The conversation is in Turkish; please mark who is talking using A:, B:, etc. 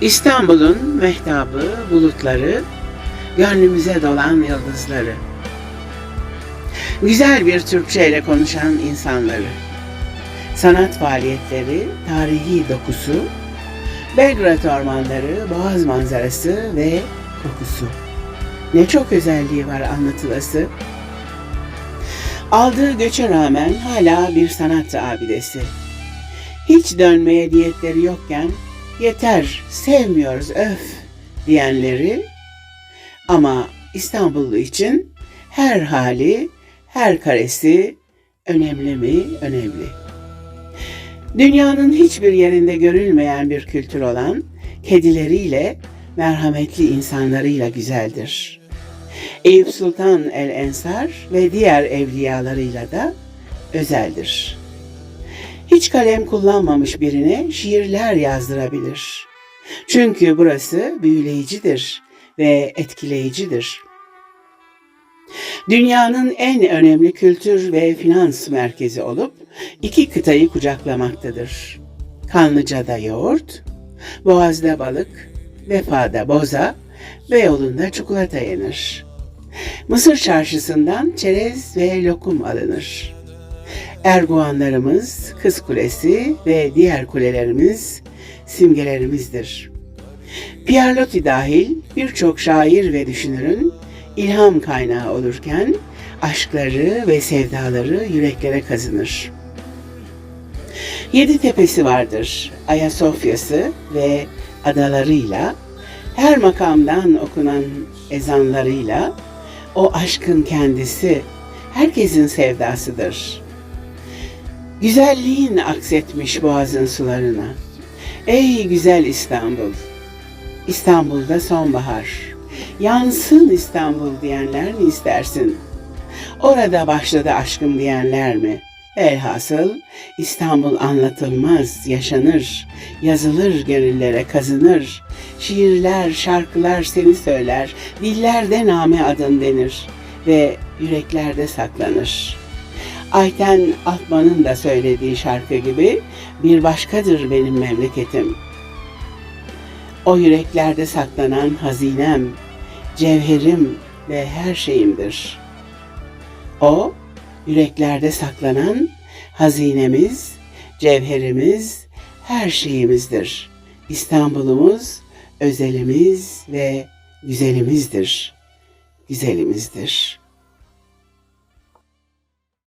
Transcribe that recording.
A: İstanbul'un mehtabı, bulutları, gönlümüze dolan yıldızları. Güzel bir Türkçe ile konuşan insanları. Sanat faaliyetleri, tarihi dokusu, Belgrad ormanları, boğaz manzarası ve kokusu. Ne çok özelliği var anlatılası. Aldığı göçe rağmen hala bir sanat abidesi. Hiç dönmeye niyetleri yokken yeter sevmiyoruz öf diyenleri ama İstanbullu için her hali, her karesi önemli mi? Önemli. Dünyanın hiçbir yerinde görülmeyen bir kültür olan kedileriyle, merhametli insanlarıyla güzeldir. Eyüp Sultan el Ensar ve diğer evliyalarıyla da özeldir. Hiç kalem kullanmamış birine şiirler yazdırabilir. Çünkü burası büyüleyicidir ve etkileyicidir. Dünyanın en önemli kültür ve finans merkezi olup iki kıtayı kucaklamaktadır. Kanlıca'da yoğurt, Boğaz'da balık, Vefa'da boza, Beyoğlu'nda çikolata yenir. Mısır çarşısından çerez ve lokum alınır. Erguvanlarımız, Kız Kulesi ve diğer kulelerimiz simgelerimizdir. Pierre Loti dahil birçok şair ve düşünürün ilham kaynağı olurken aşkları ve sevdaları yüreklere kazınır. Yedi tepesi vardır. Ayasofya'sı ve adalarıyla, her makamdan okunan ezanlarıyla o aşkın kendisi herkesin sevdasıdır. Güzelliğin aksetmiş boğazın sularına. Ey güzel İstanbul! İstanbul'da sonbahar. Yansın İstanbul diyenler mi istersin? Orada başladı aşkım diyenler mi? Elhasıl İstanbul anlatılmaz, yaşanır, yazılır gönüllere kazınır. Şiirler, şarkılar seni söyler, dillerde name adın denir ve yüreklerde saklanır. Ayten Altman'ın da söylediği şarkı gibi bir başkadır benim memleketim. O yüreklerde saklanan hazinem, cevherim ve her şeyimdir. O yüreklerde saklanan hazinemiz, cevherimiz, her şeyimizdir. İstanbul'umuz özelimiz ve güzelimizdir. Güzelimizdir.